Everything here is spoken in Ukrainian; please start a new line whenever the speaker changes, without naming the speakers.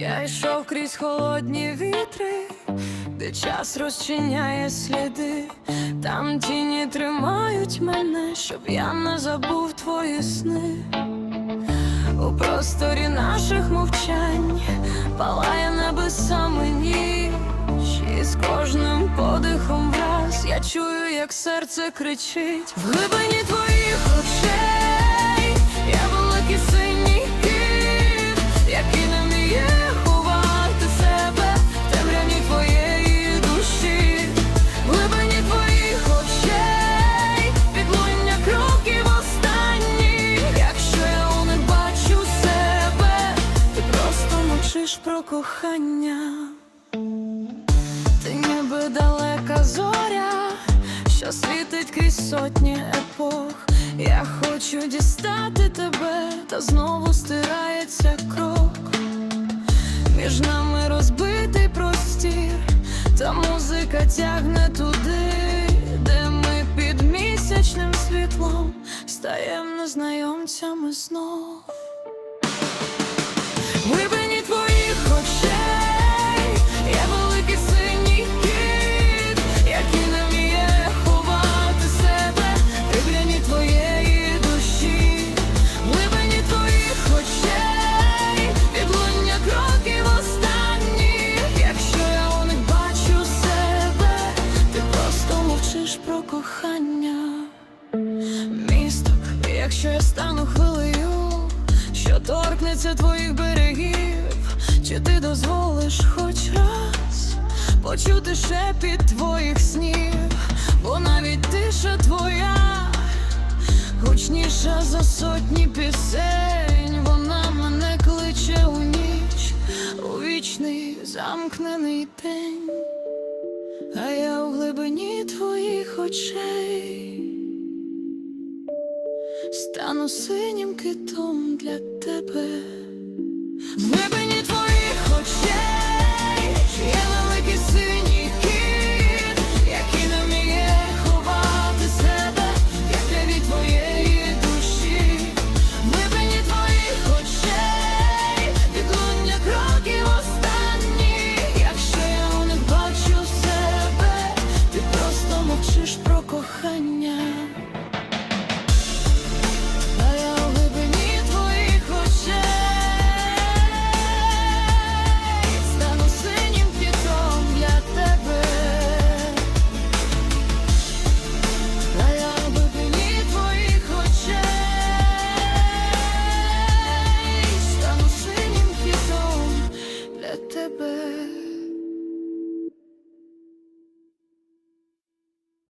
Я йшов крізь холодні вітри, де час розчиняє сліди, там тіні тримають мене, щоб я не забув твої сни. У просторі наших мовчань палає небесами ніч, і з кожним подихом враз я чую, як серце кричить. В глибині твоїх кохання. Ти ніби далека зоря, що світить крізь сотні епох. Я хочу дістати тебе, та знову стирається крок. Між нами розбитий простір, та музика тягне туди, де ми під місячним світлом стаєм незнайомцями знов. Кохання. Місток, якщо я стану хвилею, що торкнеться твоїх берегів, чи ти дозволиш хоч раз почути шепіт твоїх снів, бо навіть тиша твоя гучніша за сотні пісень, вона мене кличе у ніч, у вічний замкнений день, а я твоїх очей. Стану синім китом для тебе.